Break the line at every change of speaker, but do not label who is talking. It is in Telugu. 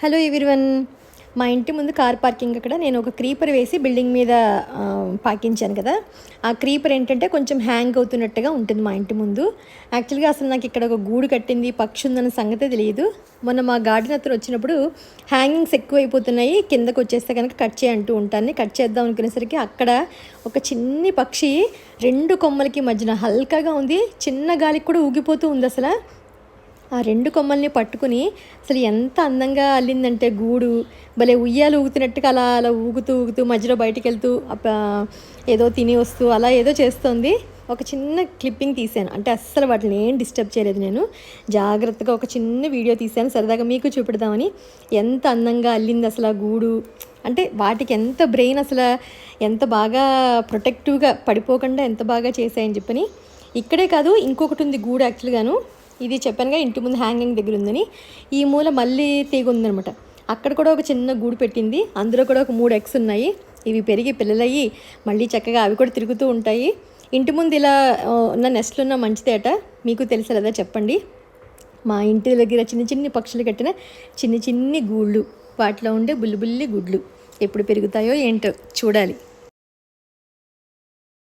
Hello everyone. మా ఇంటి ముందు కార్ పార్కింగ్ అక్కడ నేను ఒక క్రీపర్ వేసి బిల్డింగ్ మీద పాకించాను కదా. ఆ క్రీపర్ ఏంటంటే కొంచెం హ్యాంగ్ అవుతున్నట్టుగా ఉంటుంది మా ఇంటి ముందు. యాక్చువల్గా అసలు నాకు ఇక్కడ ఒక గూడు కట్టింది పక్షి ఉందన్న సంగతే తెలియదు. మొన్న మా గార్డెన్ అతను వచ్చినప్పుడు హ్యాంగింగ్స్ ఎక్కువైపోతున్నాయి కిందకు వచ్చేస్తే కనుక కట్ చేయంటూ ఉంటాను కట్ చేద్దాం అనుకునేసరికి అక్కడ ఒక చిన్ని పక్షి రెండు కొమ్మలకి మధ్యన హల్కాగా ఉంది చిన్న గాలికి కూడా ఊగిపోతూ ఉంది అసలు. ఆ రెండు కొమ్మల్ని పట్టుకుని అసలు ఎంత అందంగా అల్లిందంటే గూడు. భలే ఉయ్యాలు ఊగుతున్నట్టుగా అలా అలా ఊగుతూ ఊగుతూ మధ్యలో బయటికి వెళ్తూ ఏదో తిని వస్తూ అలా ఏదో చేస్తోంది. ఒక చిన్న క్లిప్పింగ్ తీశాను. అంటే అస్సలు వాటిని ఏం డిస్టర్బ్ చేయలేదు నేను. జాగ్రత్తగా ఒక చిన్న వీడియో తీశాను. సరదాగా మీకు చూపెడదామని. ఎంత అందంగా అల్లింది అసలు ఆ గూడు. అంటే వాటికి ఎంత బ్రెయిన్ అసలు ఎంత బాగా ప్రొటెక్టివ్గా పడిపోకుండా ఎంత బాగా చేశాయని చెప్పని. ఇక్కడే కాదు ఇంకొకటి ఉంది గూడు యాక్చువల్గాను. ఇది చెప్పానుగా ఇంటి ముందు హ్యాంగింగ్ దగ్గర ఉందని. ఈ మూల మళ్ళీ తీగ ఉందనమాట అక్కడ కూడా ఒక చిన్న గూడు పెట్టింది. అందులో కూడా ఒక మూడు ఎగ్స్ ఉన్నాయి. ఇవి పెరిగి పిల్లలయ్యి మళ్ళీ చక్కగా అవి కూడా తిరుగుతూ ఉంటాయి. ఇంటి ముందు ఇలా ఉన్న నెస్ట్లు ఉన్న మంచిదేట. మీకు తెలుసా లేదా చెప్పండి. మా ఇంటి దగ్గర చిన్న చిన్ని పక్షులు కట్టిన చిన్ని చిన్ని గూళ్ళు. వాటిలో ఉండే బుల్లి బుల్లి గుడ్లు. ఎప్పుడు పెరుగుతాయో ఏంటో చూడాలి.